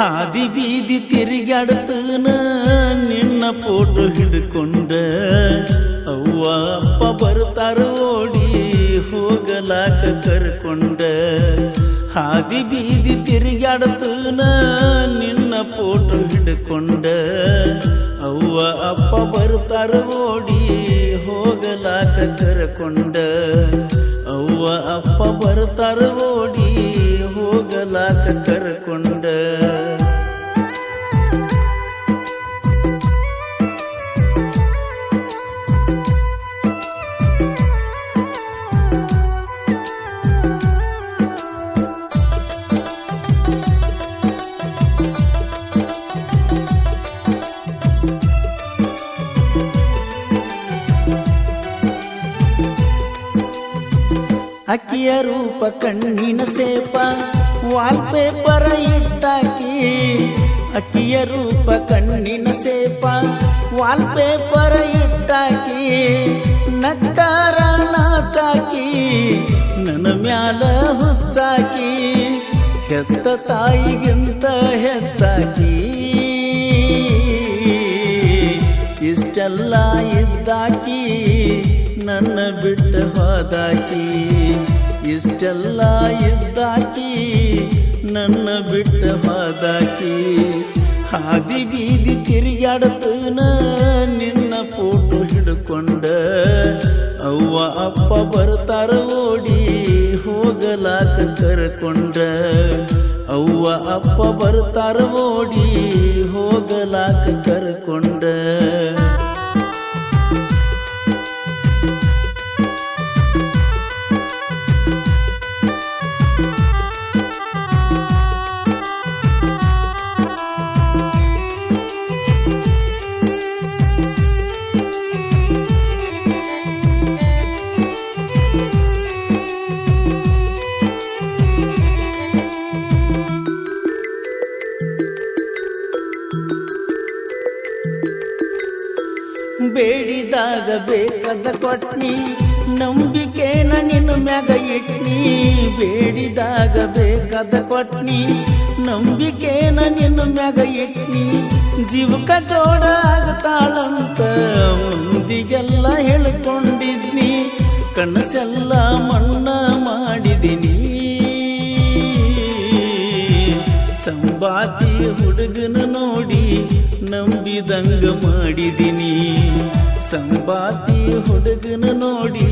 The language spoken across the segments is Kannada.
ಹಾದಿ ಬೀದಿ ತಿರುಗಾಡ್ತನ ನಿನ್ನ ಫೋಟೋ ಹಿಡ್ಕೊಂಡ. ಅವ್ವ ಅಪ್ಪ ಬರ್ತಾರ ಓಡಿ ಹೋಗಲಾಕ ಕರ್ಕೊಂಡ. ಹಾದಿ ಬೀದಿ ತಿರುಗಾಡ್ತನ ನಿನ್ನ ಫೋಟೋ ಹಿಡ್ಕೊಂಡ. ಅವ್ವ ಅಪ್ಪ ಬರ್ತಾರ ಓಡಿ ಹೋಗಲಾಕ ಕರ್ಕೊಂಡ. ಅವ್ವ ಅಪ್ಪ ಬರ್ತಾರ ಓಡಿ ಹೋಗಲಾಕ ಕರ್ಕೊಂಡ. ಅಕ್ಕಿಯ ರೂಪ ಕಣ್ಣಿನ ಸೇಪ ವಾಲ್ ವಾಲ್ಪೇಪರ ಇಟ್ಟಾಕಿ. ಅಕ್ಕಿಯ ರೂಪ ಕಣ್ಣಿನ ಸೇಪ ವಾಲ್ ವಾಲ್ಪೇಪರ ಇಟ್ಟಾಕಿ. ನಕ್ಕಾರ ನಾಚಾಕಿ, ನನ್ನ ಮ್ಯಾಲ ಹುಚ್ಚಾಕಿ. ಹೆತ್ತ ತಾಯಿಗಿಂತ ಹೆಚ್ಚಾಕಿ. ಇಷ್ಟೆಲ್ಲ ಇದ್ದಾಕಿ. ನನ್ನ ಬಿಟ್ಟ ಹೋದಾಕಿ, ಇಷ್ಟೆಲ್ಲ ಇದ್ದಾಕಿ, ನನ್ನ ಬಿಟ್ಟ ಹೋದಾಕಿ. ಹಾದಿ ಬೀದಿ ತಿರುಗಾಡತನ, ನಿನ್ನ ಫೋಟೋ ಹಿಡ್ಕೊಂಡ. ಅವ್ವ, ಅಪ್ಪ ಬರ್ತಾರ ಓಡಿ ಹೋಗಲಾಕ ಕರ್ಕೊಂಡ. ಅವ್ವ, ಅಪ್ಪ ಬರ್ತಾರ ಓಡಿ ಹೋಗಲಾಕ ಕರ್ಕೊಂಡ. ಬೇಡಿದಾಗ ಬೇಕಾದ ಕೊಟ್ನಿ, ನಂಬಿಕೆನ ನಿನ್ನ ಮ್ಯಾಗ ಇಟ್ನಿ. ಬೇಡಿದಾಗ ಬೇಕಾದ ಕೊಟ್ನಿ, ನಂಬಿಕೆನ ನಿನ್ನ ಮ್ಯಾಗ ಇಟ್ನಿ. ಜೀವಕ ಜೋಡ ತಾಳಂತ ಮುಂದಿಗೆಲ್ಲ ಹೇಳ್ಕೊಂಡಿದ್ನಿ. ಕನಸೆಲ್ಲ ಮಣ್ಣ ಮಾಡಿದಿನಿ. ಸಂಬಾತಿ ಹುಡುಗನ ನಂಬಿದಂಗ ಮಾಡಿದಿನಿ. ಸಂಪಾತಿ ಹುಡುಗನ ನೋಡಿ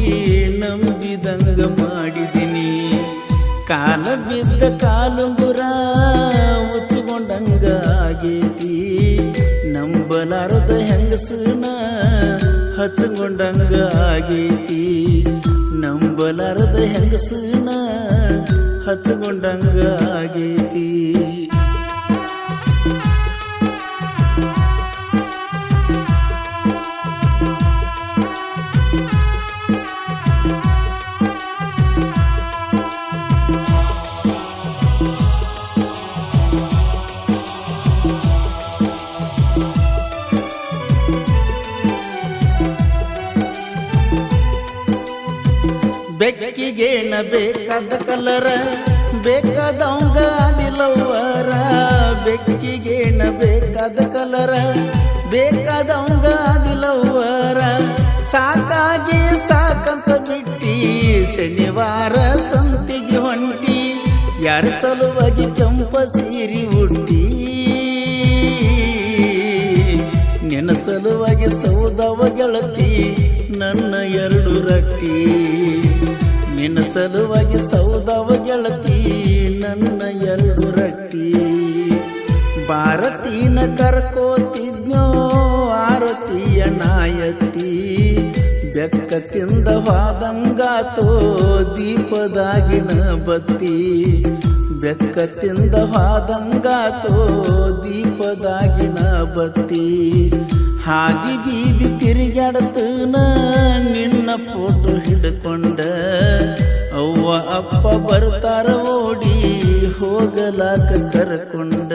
ನಂಬಿದಂಗ ಮಾಡಿದಿನಿ. ಕಾಲ ಬಿದ್ದ ಕಾಲುಂಗುರ ಉಚ್ಕೊಂಡಂಗ ಆಗೇತಿ. ನಂಬಲಾರದ ಹೆಂಗಸನ ಹಚ್ಚಿಕೊಂಡಂಗ ಆಗೇತಿ. ನಂಬಲಾರದ ಹೆಂಗಸನ ಹಚ್ಚಿಕೊಂಡಂಗ ಆಗೇತಿ. ಬೆಕ್ಕಿಗೇನ ಬೇಕಾದ ಕಲರ ಬೇಕಾದವಂಗ ಬೆಕ್ಕಿಗೆ ಬೇಕಾದ ಕಲರ ಬೇಕಾದವಂಗ ಸಾಕಾಗಿ ಸಾಕಂತ ಬಿಟ್ಟಿ, ಶನಿವಾರ ಸಂತಿಗೆ ಹೊಂಟಿ, ಯಾರ ಸಲುವಾಗಿ ಕೆಂಪ ಸೀರಿ ಉಟ್ಟಿ. ನಿನ್ನ ಸಲುವಾಗಿ ಸೌದವ ಗೆಳತಿ, ನನ್ನ ಎರಡು ರಟ್ಟಿ. ನಿನ್ನ ಸಲುವಾಗಿ ಸೌದವ ಗೆಳತಿ, ನನ್ನ ಎರಡು ರಟ್ಟಿ. ಭಾರತೀನ ಕರ್ಕೋತಿದ್ನೋ ಆರತಿಯ ನಾಯತಿ ಬೆಕ್ಕ ತಿಂದ ದೀಪದಾಗಿನ ಬತ್ತಿ. ಬೆಕ್ಕ ತಿಂದ ಹಾದಂಗಾತೋ ದೀಪದಾಗಿನ ಬತ್ತಿ. ಹಾಗೆ ಬೀದಿ ತಿರುಗಾಡತನ, ನಿನ್ನ ಫೋಟೋ ಹಿಡ್ಕೊಂಡ ಅಪ್ಪ ಬರ್ತಾರ ಓಡಿ ಹೋಗಲಾಕ ಕರ್ಕೊಂಡ.